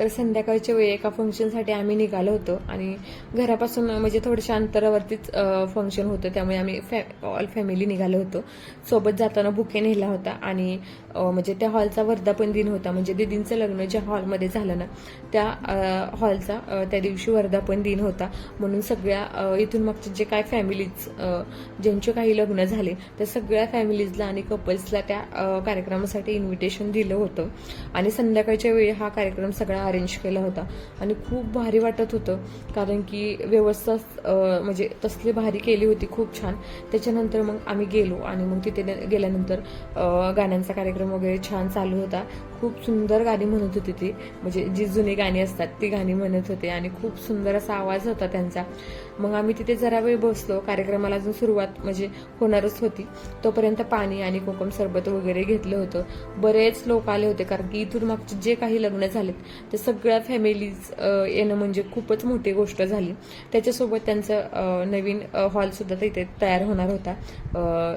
तर संध्याकाळच्या वेळी एका फंक्शनसाठी आम्ही निघालो होतो आणि घरापासून म्हणजे थोड्याशा अंतरावरतीच फंक्शन होतं. त्यामुळे आम्ही फॅ ऑल फॅमिली निघालो होतो. सोबत जाताना बुके नेला होता आणि म्हणजे त्या हॉलचा वर्धापन दिन होता. म्हणजे दिदींचं लग्न ज्या हॉलमध्ये झालं ना त्या हॉलचा त्या दिवशी वर्धापन दिन होता. म्हणून सगळ्या इथून मागचे जे काय फॅमिलीज ज्यांचे काही लग्न झाले त्या सगळ्या फॅमिलीजला आणि कपल्सला त्या कार्यक्रमासाठी इन्व्हिटेशन दिलं होतं. आणि संध्याकाळच्या वेळी हा कार्यक्रम सगळा अरेंज केला होता. आणि खूप भारी वाटत होतं कारण की व्यवस्था म्हणजे तसली भारी केली होती खूप छान. त्याच्यानंतर मग आम्ही गेलो आणि मग तिथे गेल्यानंतर गाण्यांचा कार्यक्रम वगैरे छान चालू होता. खूप सुंदर गाणी म्हणत होती ती. म्हणजे जी जुनी गाणी असतात ती गाणी म्हणत होते आणि खूप सुंदर असा आवाज होता त्यांचा. मग आम्ही तिथे जरा वेळ बसलो. कार्यक्रमाला अजून सुरुवात म्हणजे होणारच होती. तोपर्यंत पाणी आणि कोकम सरबत वगैरे घेतलं होतं. बरेच लोक आले होते कारण की इथून मागचे जे काही लग्न झालेत ते सगळ्या फॅमिलीज येणं म्हणजे खूपच मोठी गोष्ट झाली. त्याच्यासोबत त्यांचं नवीन हॉलसुद्धा तिथे तयार होणार होता.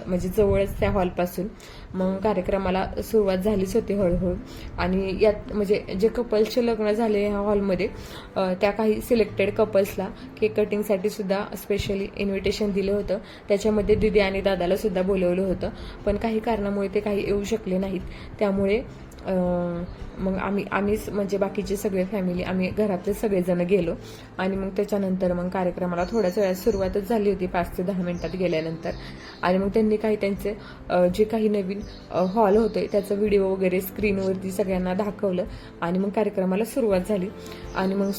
म्हणजे जवळच त्या हॉलपासून मग कार्यक्रमाला सुरुवात झालीच होती हळूहळू. आणि यात म्हणजे जे कपल्सचे लग्न झाले ह्या हॉलमध्ये त्या काही सिलेक्टेड कपल्सला केक कटिंगसाठी सुद्धा स्पेशली इन्व्हिटेशन दिलं होतं. त्याच्यामध्ये दिदी आणि दादाला सुद्धा बोलवलं होतं. पण काही कारणामुळे ते काही येऊ शकले नाहीत. त्यामुळे मग आम्ही आम्हीच म्हणजे बाकीचे सगळे फॅमिली आम्ही घरातले सगळेजण गेलो. आणि मग त्याच्यानंतर मग कार्यक्रमाला थोड्याच वेळात सुरुवातच झाली होती पाच ते दहा मिनिटात गेल्यानंतर. आणि मग त्यांनी काही त्यांचे जे काही नवीन हॉल होते त्याचं व्हिडिओ वगैरे स्क्रीनवरती सगळ्यांना दाखवलं. आणि मग कार्यक्रमाला सुरुवात झाली. आणि मग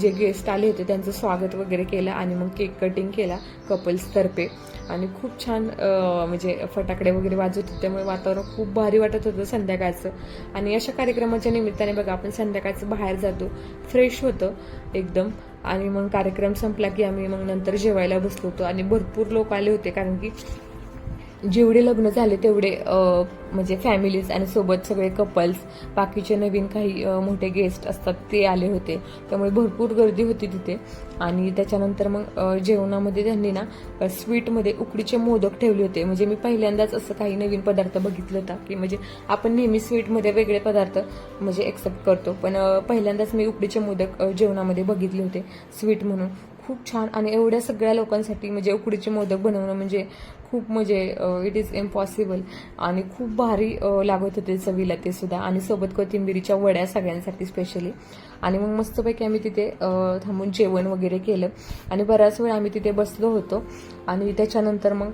जे गेस्ट आले होते त्यांचं स्वागत वगैरे केलं. आणि मग केक कटिंग केला कपल्सतर्फे आणि खूप छान म्हणजे फटाकडे वगैरे वाजत होते. त्यामुळे वातावरण खूप भारी वाटत होतं संध्याकाळचं. आणि अशा कार्यक्रमाच्या निमित्ताने बघा आपण संध्याकाळचं बाहेर जातो फ्रेश होतं एकदम. आणि मग कार्यक्रम संपला की आम्ही मग नंतर जेवायला बसलो होतो. आणि भरपूर लोक आले होते कारण की जेवढे लग्न झाले तेवढे म्हणजे फॅमिलीज आणि सोबत सगळे कपल्स बाकीचे नवीन काही मोठे गेस्ट असतात ते आले होते. त्यामुळे भरपूर गर्दी होती तिथे. आणि त्याच्यानंतर मग जेवणामध्ये त्यांनी ना स्वीटमध्ये उकडीचे मोदक ठेवले होते. म्हणजे मी पहिल्यांदाच असं काही नवीन पदार्थ बघितलं होता की म्हणजे आपण नेहमी स्वीटमध्ये वेगळे पदार्थ म्हणजे एक्सेप्ट करतो. पण पहिल्यांदाच मी उकडीचे मोदक जेवणामध्ये बघितले होते स्वीट म्हणून. खूप छान. आणि एवढ्या सगळ्या लोकांसाठी म्हणजे उकडीचे मोदक बनवणं म्हणजे खूप म्हणजे इट इज इम्पॉसिबल आणि खूप भारी लागत होते चवीला ते सुद्धा. आणि सोबत कोथिंबिरीच्या वड्या सगळ्यांसाठी स्पेशली आणि मग मस्तपैकी आम्ही तिथे थांबून जेवण वगैरे केलं. आणि बराच वेळ आम्ही तिथे बसलो होतो. आणि त्याच्यानंतर मग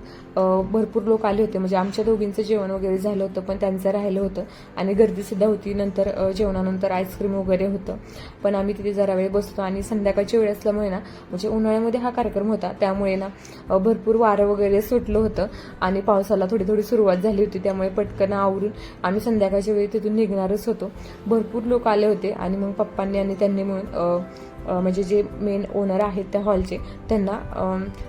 भरपूर लोक आले होते. म्हणजे आमच्या दोघींचं जेवण वगैरे झालं होतं पण त्यांचं राहिलं होतं. आणि गर्दीसुद्धा होती. नंतर जेवणानंतर आईस्क्रीम वगैरे होतं. पण आम्ही तिथे जरा वेळ बसतो. आणि संध्याकाळची वेळ असल्यामुळे ना म्हणजे उन्हाळ्यामध्ये हा कार्यक्रम होता. त्यामुळे ना भरपूर वारं वगैरे सुटलं होतं. आणि पावसाला थोडी थोडी सुरुवात झाली होती. त्यामुळे पटकन आवरून आम्ही संध्याकाळच्या वेळी तिथून निघणारच होतो. भरपूर लोक आले होते आणि मग पप्पांनी आणि त्यांनी मिळून म्हणजे जे मेन ओनर आहेत त्या हॉलचे त्यांना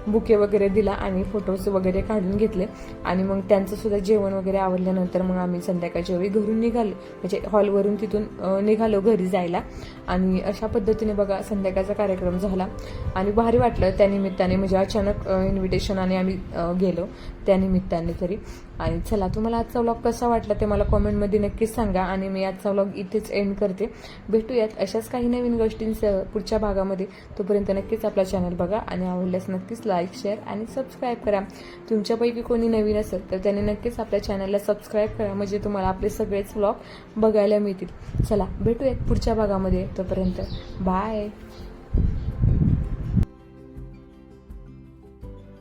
बुके वगैरे दिला आणि फोटोज वगैरे काढून घेतले. आणि मग त्यांचं सुद्धा जेवण वगैरे आवडल्यानंतर मग आम्ही संध्याकाळच्या वेळी घरून निघालो. म्हणजे हॉलवरून तिथून निघालो घरी जायला. आणि अशा पद्धतीने बघा संध्याकाळचा कार्यक्रम झाला. आणि भारी वाटलं त्या निमित्ताने. म्हणजे अचानक इन्व्हिटेशन आणि आम्ही गेलो. त्यानिमित्ताने तरी. आणि चला तुम्हाला आजचा व्लॉग कसा वाटला ते मला कॉमेंटमध्ये नक्कीच सांगा आणि मी आजचा व्लॉग इथेच एंड करते. भेटूयात अशाच काही नवीन गोष्टींसह पुढच्या भागामध्ये. तोपर्यंत नक्कीच आपला चॅनल बघा आणि आवडल्यास नक्कीच लाईक शेअर आणि सबस्क्राईब करा. तुमच्यापैकी कोणी नवीन असेल तर त्याने नक्कीच आपल्या चॅनलला सबस्क्राईब करा म्हणजे तुम्हाला आपले सगळेच व्लॉग बघायला मिळतील. चला भेटूयात पुढच्या भागामध्ये. तोपर्यंत बाय